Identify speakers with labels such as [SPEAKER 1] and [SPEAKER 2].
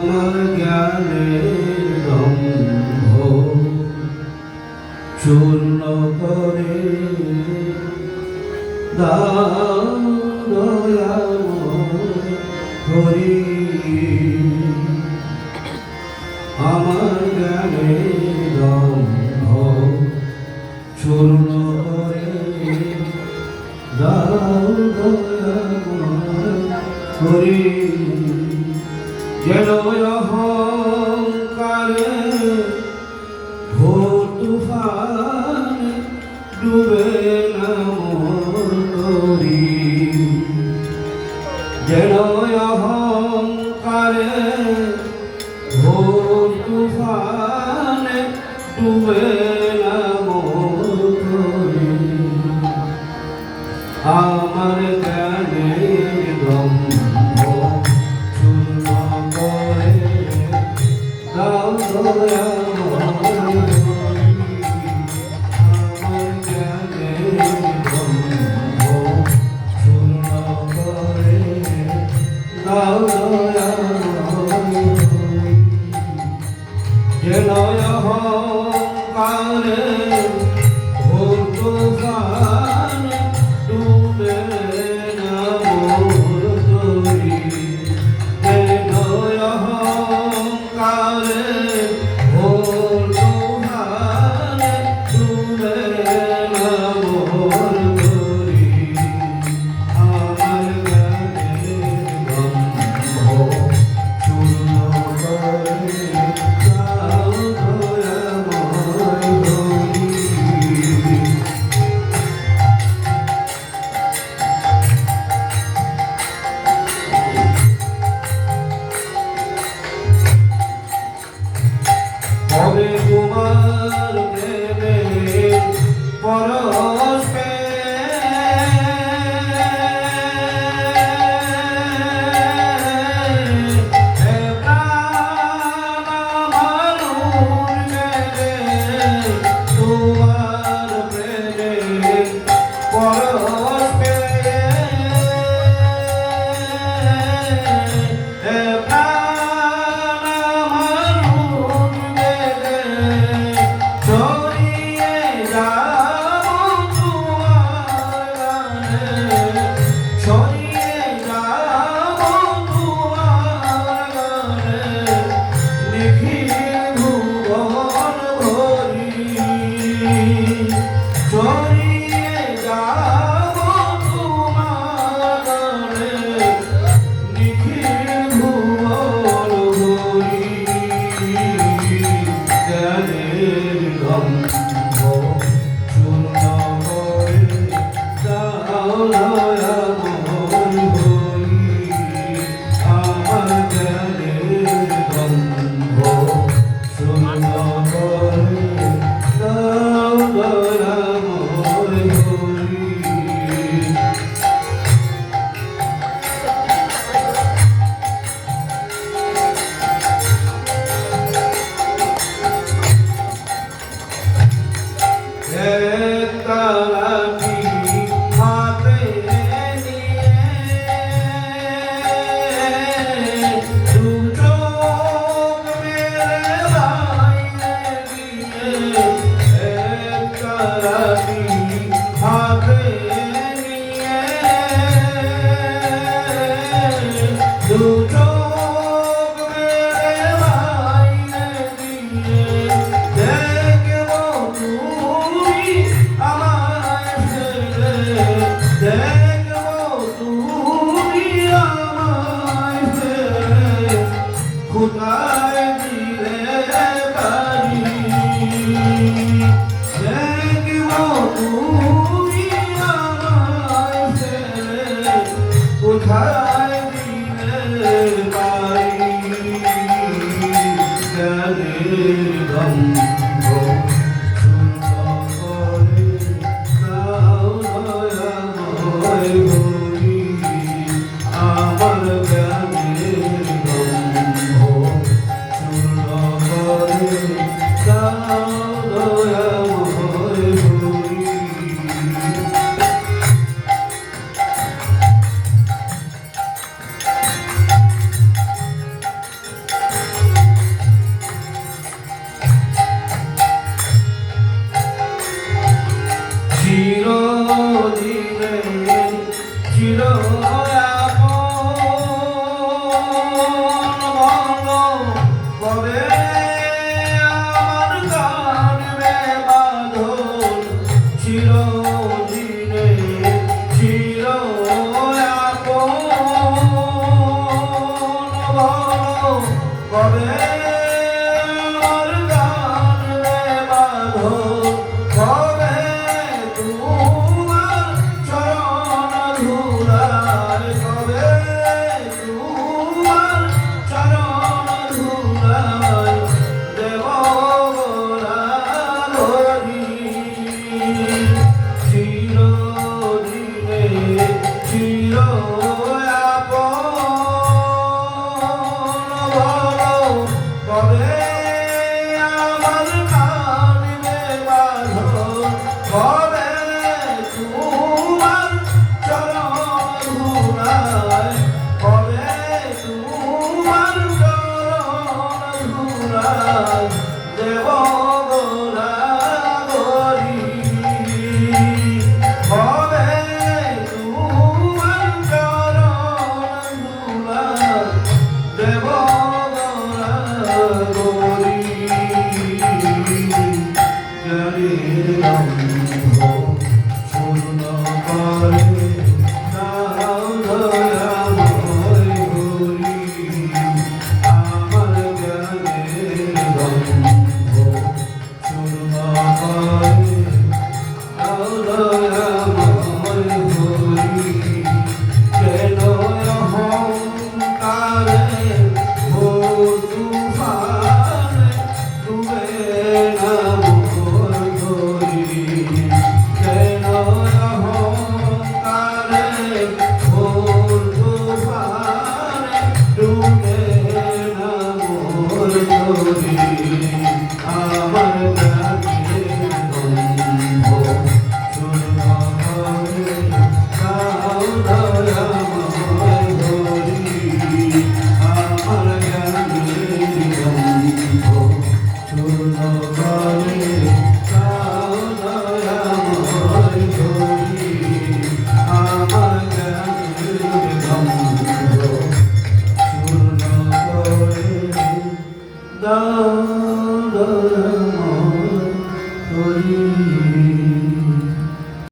[SPEAKER 1] আমার জ্ঞানের দম্ভ চূর্ণ করে হরি। আমার জ্ঞানের দম্ভ চূর্ণ করে দাও হরি। যেন অহংকারে ভোর তুফান ডুবে না যেন অহংকারে ভোর তুফান ডুবে Oh, কোথায় দিনের 好呀。हरे गोविंद রাম রাম